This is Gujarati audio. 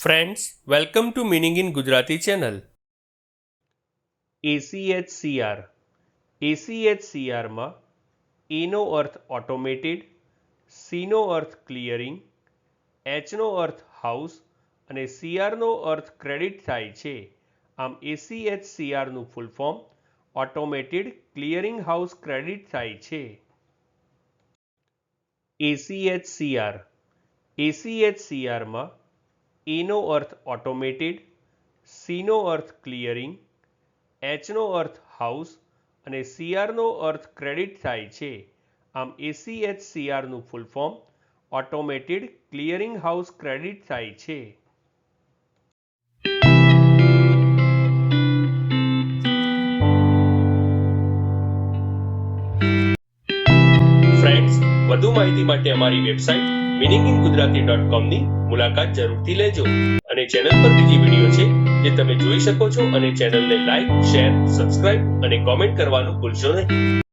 Friends welcome to meaning in Gujarati channel ACHCR એસીએચસીઆરમાં એનો અર્થ ઓટોમેટેડ સીનો અર્થ ક્લિયરિંગ એચનો અર્થ હાઉસ અને સીઆરનો અર્થ ક્રેડિટ થાય છે. આમ એસીએચસીઆરનું full form automated clearing house credit થાય છે. એસીએચસીઆર એસીએચસીઆરમાં એનો અર્થ ઓટોમેટેડ સીનો અર્થ ક્લિયરિંગ એચનો અર્થ હાઉસ અને સીઆરનો અર્થ ક્રેડિટ થાય છે. આમ એસીએચસીઆરનું full form automated clearing house credit થાય છે. વધુ માહિતી માટે અમારી વેબસાઇટ કોમની મુલાકાત જરૂરથી લેજો. અને ચેનલ પર બીજી વીડિયો છે જે તમે જોઈ શકો છો અને ચેનલને લાઈક શેર સબસ્ક્રાઇબ અને કોમેન્ટ કરવાનું ભૂલશો નહીં.